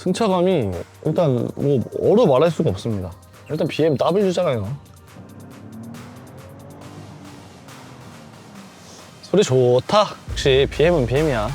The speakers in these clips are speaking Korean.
승차감이 일단 뭐 어로 말할 수가 없습니다. 일단 BMW잖아요. 소리 좋다. 역시 BM은 BM이야.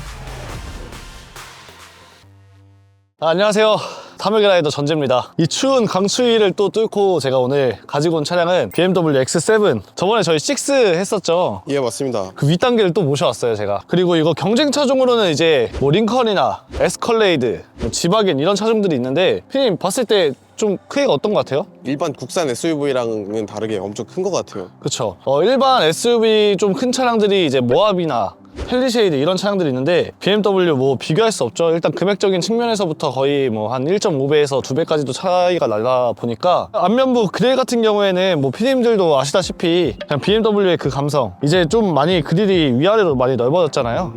아, 안녕하세요. 타물게 라이더 전재입니다. 이 추운 강추위를 또 뚫고 제가 오늘 가지고 온 차량은 BMW X7. 저번에 저희 6 했었죠. 예 맞습니다 그 윗단계를 또 모셔왔어요 제가 그리고 이거 경쟁 차종으로는 이제 뭐 링컨이나 에스컬레이드 뭐 지바겐 이런 차종들이 있는데 피디님 봤을 때좀 크기가 어떤 것 같아요? 일반 국산 SUV랑은 다르게 엄청 큰 것 같아요 그쵸 어, 일반 SUV 좀 큰 차량들이 이제 모하비나 펠리쉐이드 이런 차량들이 있는데 BMW 뭐 비교할 수 없죠. 일단 금액적인 측면에서부터 거의 뭐 한 1.5배에서 2배까지도 차이가 날라 보니까 안면부 그릴 같은 경우에는 뭐 PD님들도 아시다시피 그냥 BMW의 그 감성 이제 좀 많이 그릴이 위아래로 많이 넓어졌잖아요.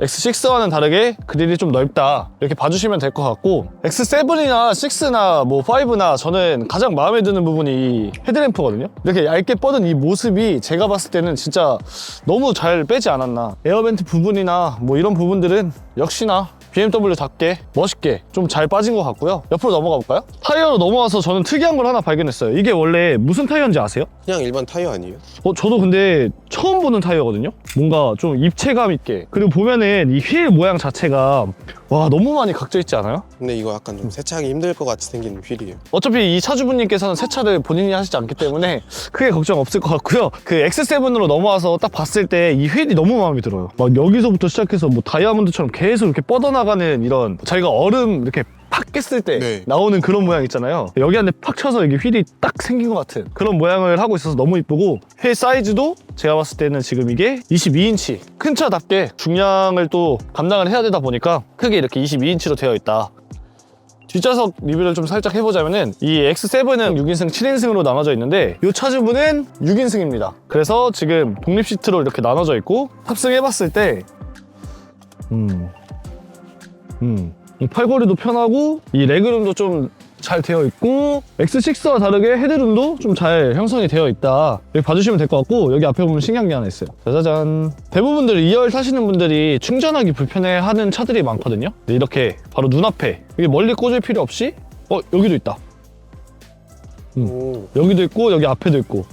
X6와는 다르게 그릴이 좀 넓다 이렇게 봐주시면 될 것 같고 X7이나 6나 뭐 5나 저는 가장 마음에 드는 부분이 이 헤드램프거든요. 이렇게 얇게 뻗은 이 모습이 제가 봤을 때는 진짜 너무 잘 빼지 않았나 에어벤트 부분이나 뭐 이런 부분들은 역시나 BMW답게 멋있게 좀 잘 빠진 것 같고요 옆으로 넘어가 볼까요? 타이어로 넘어와서 저는 특이한 걸 하나 발견했어요 이게 원래 무슨 타이어인지 아세요? 그냥 일반 타이어 아니에요? 어, 저도 근데 처음 보는 타이어거든요? 뭔가 좀 입체감 있게. 그리고 보면은 이 휠 모양 자체가 와, 너무 많이 각져 있지 않아요? 근데 이거 약간 좀 세차하기 힘들 것 같이 생긴 휠이에요 어차피 이 차주분님께서는 세차를 본인이 하시지 않기 때문에 크게 걱정 없을 것 같고요. 그 X7으로 넘어와서 딱 봤을 때 이 휠이 너무 마음에 들어요. 막 여기서부터 시작해서 뭐 다이아몬드처럼 계속 이렇게 뻗어나가는 이런 자기가 얼음 이렇게 팍 깼을 때 네. 나오는 그런 모양 있잖아요. 여기 안에 팍 쳐서 이게 휠이 딱 생긴 것 같은 그런 모양을 하고 있어서 너무 이쁘고 휠 사이즈도 제가 봤을 때는 지금 이게 22인치 큰 차답게 중량을 또 감당을 해야 되다 보니까 크게 이렇게 22인치로 되어 있다. 뒷좌석 리뷰를 좀 살짝 해보자면은 이 X7은 6인승, 7인승으로 나눠져 있는데 이 차주분은 6인승입니다. 그래서 지금 독립 시트로 이렇게 나눠져 있고 탑승해봤을 때 음, 음, 이 팔걸이도 편하고 이 레그룸도 좀 잘 되어 있고 X6와 다르게 헤드룸도 좀 잘 형성이 되어 있다. 여기 봐주시면 될 것 같고 여기 앞에 보면 신기한 게 하나 있어요. 짜자잔. 대부분들 2열 타시는 분들이 충전하기 불편해하는 차들이 많거든요. 근데 이렇게 바로 눈앞에 여기 멀리 꽂을 필요 없이 어 여기도 있다. 오. 여기도 있고 여기 앞에도 있고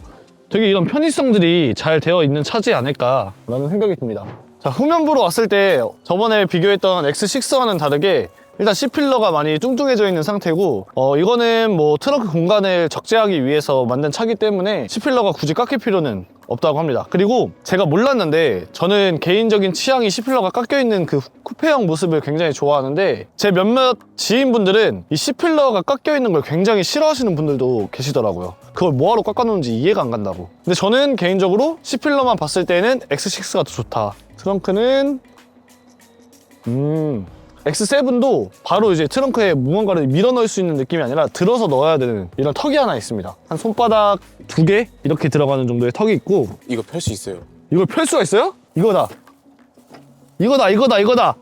되게 이런 편의성들이 잘 되어 있는 차지 않을까라는 생각이 듭니다. 자 후면부로 왔을 때 저번에 비교했던 X6와는 다르게 일단 C필러가 많이 뚱뚱해져 있는 상태고 어 이거는 뭐 트렁크 공간을 적재하기 위해서 만든 차기 때문에 C필러가 굳이 깎일 필요는 없다고 합니다. 그리고 제가 몰랐는데 저는 개인적인 취향이 C필러가 깎여 있는 그 쿠페형 모습을 굉장히 좋아하는데 제 몇몇 지인분들은 이 C필러가 깎여 있는 걸 굉장히 싫어하시는 분들도 계시더라고요. 그걸 뭐하러 깎아놓는지 이해가 안 간다고. 근데 저는 개인적으로 C필러만 봤을 때는 X6가 더 좋다. 트렁크는 음 X7도 바로 이제 트렁크에 무언가를 밀어 넣을 수 있는 느낌이 아니라 들어서 넣어야 되는 이런 턱이 하나 있습니다. 한 손바닥 두 개 이렇게 들어가는 정도의 턱이 있고 이거 펼 수 있어요 이걸 펼 수가 있어요? 이거다. 이거다, 이거다, 이거다.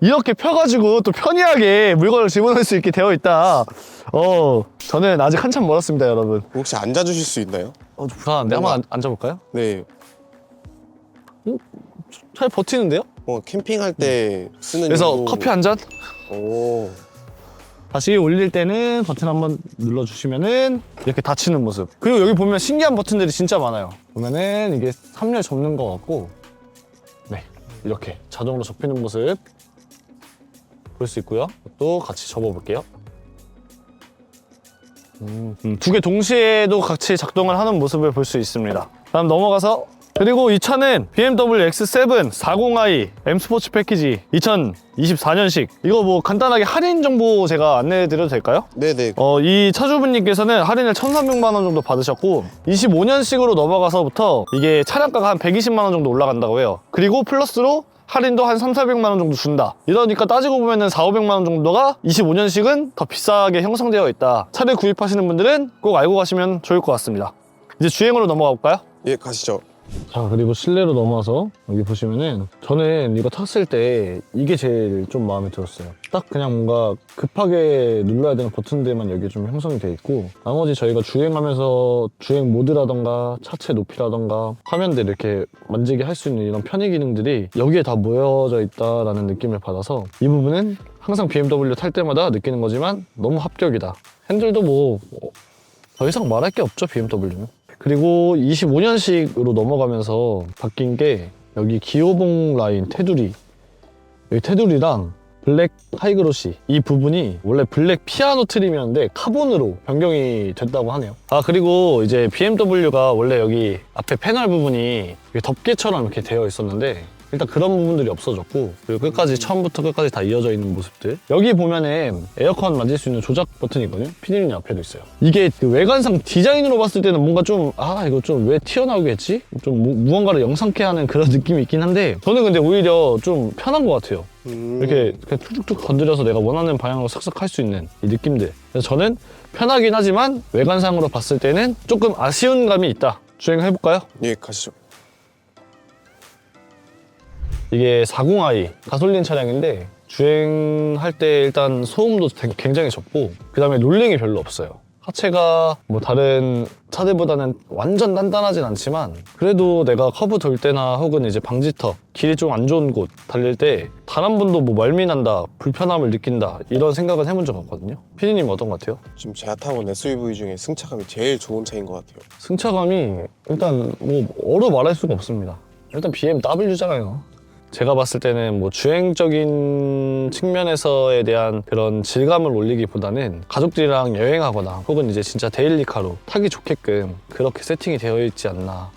이렇게 펴가지고 또 편리하게 물건을 집어넣을 수 있게 되어 있다. 어, 저는 아직 한참 멀었습니다, 여러분. 혹시 앉아주실 수 있나요? 어, 좀 불안한데? 한번 앉- 앉아볼까요? 네 잘 버티는데요? 뭐 캠핑할 때 쓰는 그래서 용도- 커피 한 잔? 오 다시 올릴 때는 버튼 한번 눌러주시면은 이렇게 닫히는 모습. 그리고 여기 보면 신기한 버튼들이 진짜 많아요. 보면은 이게 3열 접는 것 같고, 네. 이렇게 자동으로 접히는 모습 볼 수 있고요. 또 같이 접어볼게요. 음, 두 개 동시에도 같이 작동을 하는 모습을 볼 수 있습니다. 다음 넘어가서 그리고 이 차는 BMW X7 40i M 스포츠 패키지 2024년식 이거 뭐 간단하게 할인 정보 제가 안내해 드려도 될까요? 네네 어, 이 차주분님께서는 할인을 1,300만 원 정도 받으셨고 25년식으로 넘어가서부터 이게 차량가가 한 120만 원 정도 올라간다고 해요. 그리고 플러스로 할인도 한 3, 400만 원 정도 준다. 이러니까 따지고 보면 은 4, 500만 원 정도가 25년식은 더 비싸게 형성되어 있다. 차를 구입하시는 분들은 꼭 알고 가시면 좋을 것 같습니다. 이제 주행으로 넘어가 볼까요? 예 가시죠 자 그리고 실내로 넘어와서 여기 보시면은 저는 이거 탔을 때 이게 제일 좀 마음에 들었어요 딱 그냥 뭔가 급하게 눌러야 되는 버튼들만 여기 좀 형성이 돼 있고 나머지 저희가 주행하면서 주행 모드라던가 차체 높이라던가 화면들 이렇게 만지게 할 수 있는 이런 편의 기능들이 여기에 다 모여져 있다라는 느낌을 받아서 이 부분은 항상 BMW 탈 때마다 느끼는 거지만 너무 합격이다. 핸들도 뭐 더 이상 말할 게 없죠 BMW는. 그리고 25년식으로 넘어가면서 바뀐 게 여기 기호봉 라인 테두리. 여기 테두리랑 블랙 하이그로시. 이 부분이 원래 블랙 피아노 트림이었는데 카본으로 변경이 됐다고 하네요. 아 그리고 이제 BMW가 원래 여기 앞에 패널 부분이 덮개처럼 이렇게 되어 있었는데 일단 그런 부분들이 없어졌고 그리고 끝까지 처음부터 끝까지 다 이어져 있는 모습들 여기 보면은 에어컨 만질 수 있는 조작 버튼이 있거든요 피디님 앞에도 있어요 이게 그 외관상 디자인으로 봤을 때는 뭔가 좀 아 이거 좀 왜 튀어나오게 했지? 좀 무, 무언가를 영상케 하는 그런 느낌이 있긴 한데 저는 근데 오히려 좀 편한 것 같아요 음. 이렇게 그냥 툭툭툭 건드려서 내가 원하는 방향으로 싹싹 할수 있는 이 느낌들. 그래서 저는 편하긴 하지만 외관상으로 봤을 때는 조금 아쉬운 감이 있다. 주행해볼까요? 예, 가시죠. 이게 40i 가솔린 차량인데 주행할 때 일단 소음도 굉장히 적고 그 다음에 롤링이 별로 없어요. 하체가 뭐 다른 차들보다는 완전 단단하진 않지만 그래도 내가 커브 돌 때나 혹은 이제 방지턱 길이 좀 안 좋은 곳 달릴 때 단 한 번도 뭐 멀미난다 불편함을 느낀다 이런 생각은 해본 적 없거든요 피디님 어떤 것 같아요? 지금 제가 타본 SUV 중에 승차감이 제일 좋은 차인 것 같아요. 승차감이 일단 뭐 어로 말할 수가 없습니다. 일단 BMW잖아요. 제가 봤을 때는 뭐 주행적인 측면에서에 대한 그런 질감을 올리기보다는 가족들이랑 여행하거나 혹은 이제 진짜 데일리카로 타기 좋게끔 그렇게 세팅이 되어 있지 않나.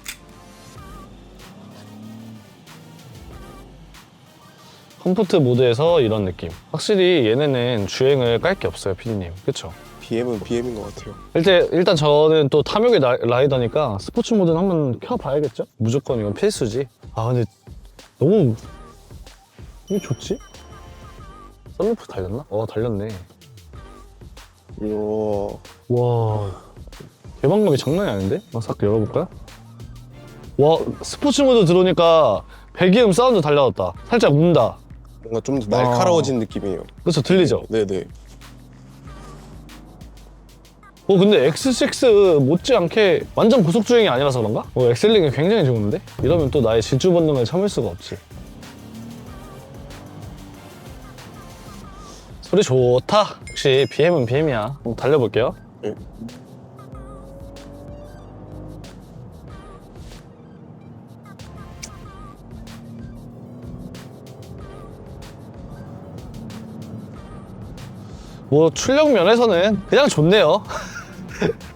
컴포트 모드에서 이런 느낌. 확실히 얘네는 주행을 깔 게 없어요, 피디님. 그쵸? BM은 BM인 것 같아요. 일단, 일단 저는 또 탐욕의 라- 라이더니까 스포츠 모드는 한번 켜봐야겠죠? 무조건 이건 필수지. 아, 근데 너무. 이게 좋지? 썬루프 달렸나? 어, 달렸네. 이야, 와. 개방감이 장난이 아닌데? 한번 싹 열어볼까요? 와, 스포츠 모드 들어오니까 배기음 사운드 달라졌다. 살짝 운다. 뭔가 좀 더 날카로워진 느낌이에요. 그렇죠, 들리죠? 네네. 어 근데 X6 못지않게 완전 고속 주행이 아니라서 그런가? 어 엑셀링이 굉장히 좋은데? 이러면 또 나의 질주 본능을 참을 수가 없지. 소리 좋다. 역시 BM은 BM이야. 한번 달려볼게요. 예. 뭐 출력 면에서는 그냥 좋네요.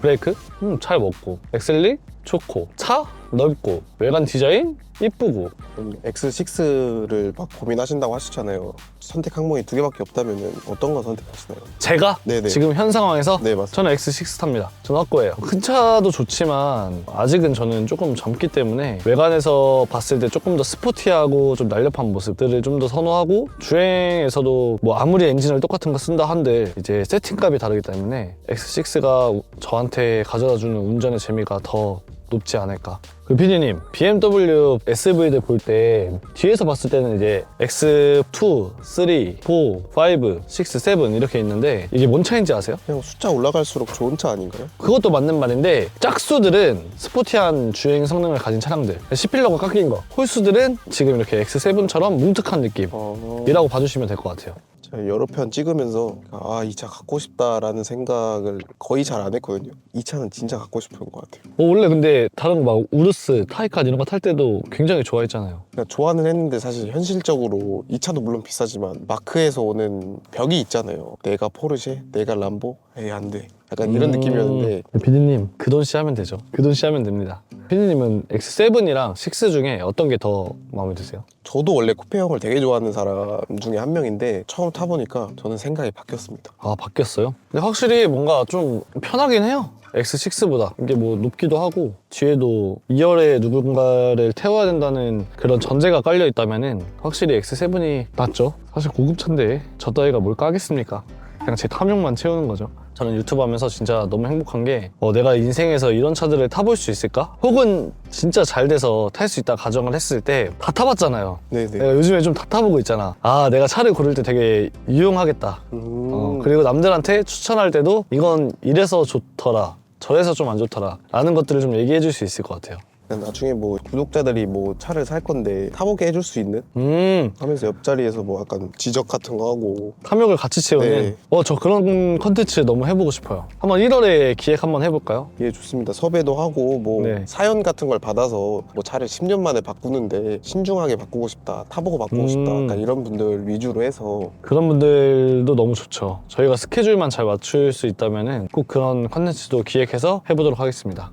브레이크? 음, 잘 먹고. 엑셀링 좋고. 차 넓고 외관 디자인 이쁘고 그럼 X6를 막 고민하신다고 하셨잖아요. 선택 항목이 두 개밖에 없다면 어떤 거 선택하시나요? 제가 네네. 지금 현 상황에서 네, 맞습니다. 저는 X6 탑니다. 저는 확고해요. 큰 차도 좋지만 아직은 저는 조금 젊기 때문에 외관에서 봤을 때 조금 더 스포티하고 좀 날렵한 모습들을 좀 더 선호하고 주행에서도 뭐 아무리 엔진을 똑같은 거 쓴다 한들 이제 세팅값이 다르기 때문에 X6가 저한테 가져다주는 운전의 재미가 더 높지 않을까. 그 PD님, BMW SUV들 볼 때 뒤에서 봤을 때는 이제 X2, 3, 4, 5, 6, 7 이렇게 있는데 이게 뭔 차인지 아세요? 그냥 숫자 올라갈수록 좋은 차 아닌가요? 그것도 맞는 말인데 짝수들은 스포티한 주행 성능을 가진 차량들 C필러가 깎인 거 홀수들은 지금 이렇게 X7처럼 뭉툭한 느낌이라고 어... 봐주시면 될 것 같아요 여러 편 찍으면서 아 이 차 갖고 싶다라는 생각을 거의 잘 안 했거든요. 이 차는 진짜 갖고 싶은 것 같아요. 어, 원래 근데 다른 거막 우르스, 타이칸 이런 거 탈 때도 굉장히 좋아했잖아요 그러니까 좋아는 했는데 사실 현실적으로 이 차도 물론 비싸지만 마크에서 오는 벽이 있잖아요. 내가 포르쉐, 내가 람보, 에이 안 돼. 약간 이런 느낌이었는데 피디님 그 돈 씨 하면 되죠 그 돈 씨 하면 됩니다 피디님은 X7이랑 6 중에 어떤 게 더 마음에 드세요? 저도 원래 쿠페형을 되게 좋아하는 사람 중에 한 명인데 처음 타보니까 저는 생각이 바뀌었습니다. 아 바뀌었어요? 근데 확실히 뭔가 좀 편하긴 해요 X6보다 이게 뭐 높기도 하고 뒤에도 2열에 누군가를 태워야 된다는 그런 전제가 깔려 있다면은 확실히 X7이 낫죠 사실 고급차인데 저 따위가 뭘 까겠습니까 그냥 제 탐욕만 채우는 거죠. 저는 유튜브 하면서 진짜 너무 행복한 게 어, 내가 인생에서 이런 차들을 타볼 수 있을까? 혹은 진짜 잘 돼서 탈 수 있다 가정을 했을 때 다 타봤잖아요. 네네. 내가 요즘에 좀 다 타보고 있잖아. 아 내가 차를 고를 때 되게 유용하겠다. 음... 어, 그리고 남들한테 추천할 때도 이건 이래서 좋더라. 저래서 좀 안 좋더라. 라는 것들을 좀 얘기해 줄 수 있을 것 같아요 나중에 뭐 구독자들이 뭐 차를 살 건데 타보게 해줄 수 있는? 음. 하면서 옆자리에서 뭐 약간 지적 같은 거 하고. 탐욕을 같이 채우는? 네. 어저 그런 컨텐츠 너무 해보고 싶어요. 한번 1월에 기획 한번 해볼까요? 예 좋습니다. 섭외도 하고 뭐 네. 사연 같은 걸 받아서 뭐 차를 10년 만에 바꾸는데 신중하게 바꾸고 싶다 타보고 바꾸고 음. 싶다 약간 이런 분들 위주로 해서. 그런 분들도 너무 좋죠. 저희가 스케줄만 잘 맞출 수 있다면 꼭 그런 컨텐츠도 기획해서 해보도록 하겠습니다.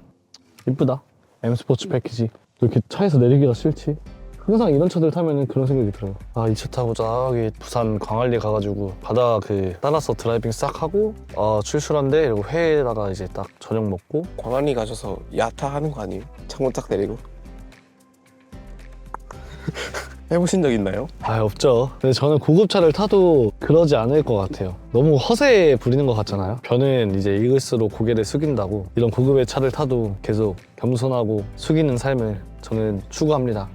이쁘다 M 스포츠 패키지. 이렇게 차에서 내리기가 싫지? 항상 이런 차들 타면은 그런 생각이 들어요 아 이 차 타고 저기 부산 광안리 가가지고 바다 그 따라서 드라이빙 싹 하고 아 출출한데 이러고 회에다가 이제 딱 저녁 먹고. 광안리 가셔서 야타 하는 거 아니에요? 창문 딱 내리고 해보신 적 있나요? 아 없죠. 근데 저는 고급차를 타도 그러지 않을 것 같아요. 너무 허세 부리는 것 같잖아요. 저는 이제 이글스로 고개를 숙인다고 이런 고급의 차를 타도 계속 겸손하고 숙이는 삶을 저는 추구합니다.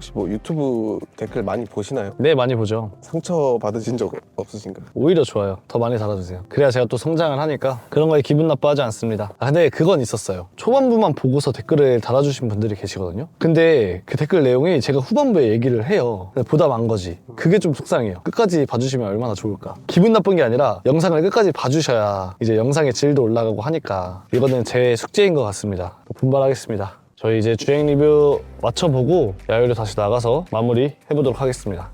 혹시 뭐 유튜브 댓글 많이 보시나요? 네 많이 보죠. 상처 받으신 적 없으신가요? 오히려 좋아요. 더 많이 달아주세요. 그래야 제가 또 성장을 하니까 그런 거에 기분 나빠하지 않습니다. 아, 근데 그건 있었어요. 초반부만 보고서 댓글을 달아주신 분들이 계시거든요. 근데 그 댓글 내용이 제가 후반부에 얘기를 해요. 근데 보다 만 거지. 그게 좀 속상해요. 끝까지 봐주시면 얼마나 좋을까. 기분 나쁜 게 아니라 영상을 끝까지 봐주셔야 이제 영상의 질도 올라가고 하니까 이거는 제 숙제인 것 같습니다. 분발하겠습니다. 저희 이제 주행 리뷰 맞춰보고 야유로 다시 나가서 마무리 해보도록 하겠습니다.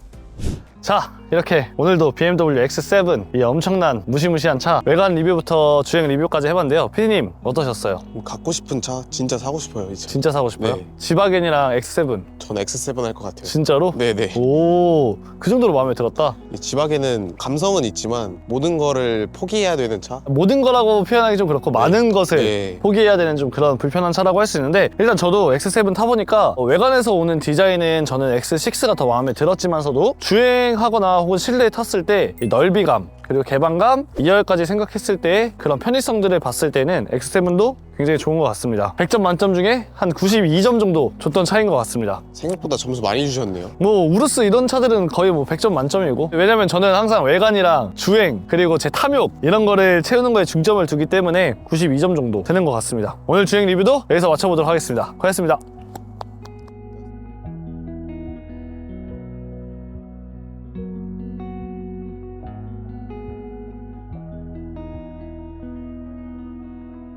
자 이렇게 오늘도 BMW X7 이 엄청난 무시무시한 차 외관 리뷰부터 주행 리뷰까지 해봤는데요 피디님 어떠셨어요? 뭐 갖고 싶은 차 진짜 사고 싶어요 이제 진짜 사고 싶어요? 네. 지바겐이랑 X7 전 X7 할 것 같아요 진짜로? 네네 오그 정도로 마음에 들었다 이 지박에는 감성은 있지만 모든 거를 포기해야 되는 차 모든 거라고 표현하기 좀 그렇고 많은 것을 네. 포기해야 되는 좀 그런 불편한 차라고 할 수 있는데 일단 저도 X7 타보니까 어, 외관에서 오는 디자인은 저는 X6가 더 마음에 들었지만서도 주행하거나 혹은 실내에 탔을 때이 넓이감 그리고 개방감 2열까지 생각했을 때 그런 편의성들을 봤을 때는 X7도 굉장히 좋은 것 같습니다. 100점 만점 중에 한 92점 정도 줬던 차인 것 같습니다. 생각보다 점수 많이 주셨네요. 뭐 우르스 이런 차들은 거의 뭐 100점 만점이고 왜냐면 저는 항상 외관이랑 주행 그리고 제 탐욕 이런 거를 채우는 거에 중점을 두기 때문에 92점 정도 되는 것 같습니다. 오늘 주행 리뷰도 여기서 마쳐보도록 하겠습니다. 고맙습니다